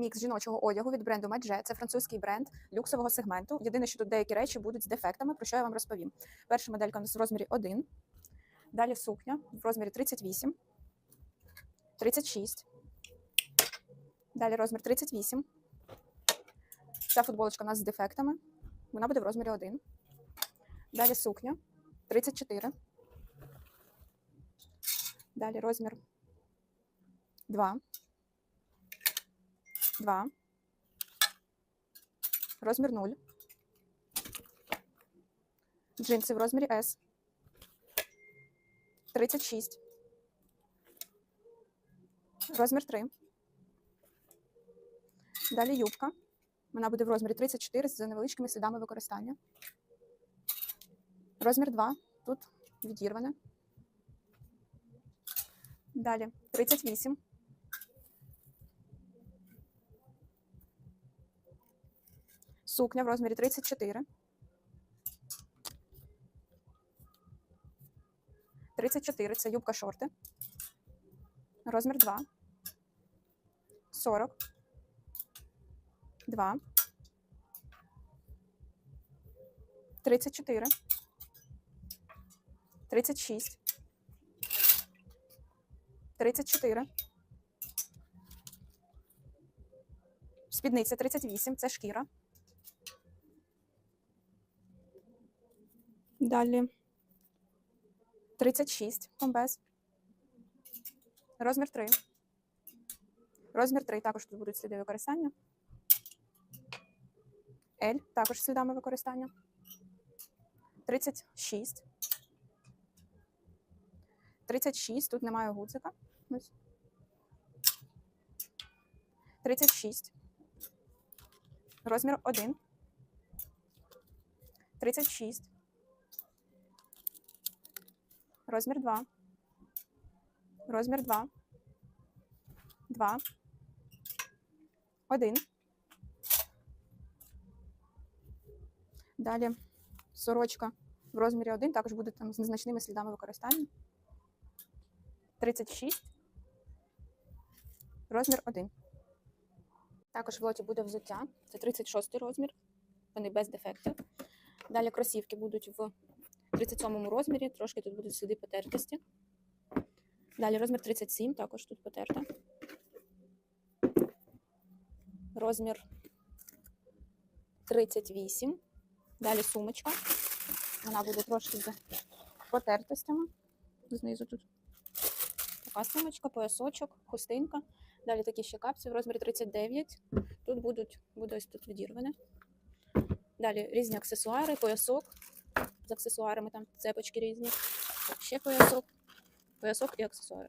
мікс жіночого одягу від бренду Медже. Це французький бренд люксового сегменту. Єдине, що тут деякі речі будуть з дефектами, про що я вам розповім. Перша моделька у нас в розмірі 1. Далі сукня в розмірі 38, 36. Далі розмір 38. Ця футболочка у нас з дефектами. Вона буде в розмірі 1. Далі сукня 34. Далі розмір 2. 2. Розмір 0. Джинси в розмірі S. 36. Розмір 3. Далі юбка. Вона буде в розмірі 34 з невеличкими слідами використання. Розмір 2. Тут відірване. Далі 38. Сукня в розмірі 34. 34 це юбка шорти. Розмір 2. 40. 2. 34. 36. 34. Спідниця 38, це шкіра. Далі 36 комбез. Розмір 3. Розмір 3 також тут будуть сліди використання. L також слідами використання. 36. 36. Тут немає гудзика. Ось. 36. Розмір 1. 36. Розмір 2. Розмір 2. 2. 1. Далі сорочка в розмірі 1 також буде там з незначними слідами використання. 36. Розмір 1. Також в лоті буде взуття. Це 36 розмір. Вони без дефектів. Далі кросівки будуть в 37 розмірі. Трошки тут будуть сліди потертості. Далі розмір 37, також тут потерта. Розмір 38. Далі сумочка. Вона буде трошки з потертостями. Знизу тут така сумочка, поясочок, хустинка. Далі такі ще капці в розмірі 39. Тут будуть, буде ось тут відірване. Далі різні аксесуари, поясок. З аксесуарами там цепочки різні. Ще поясок, поясок і аксесуари.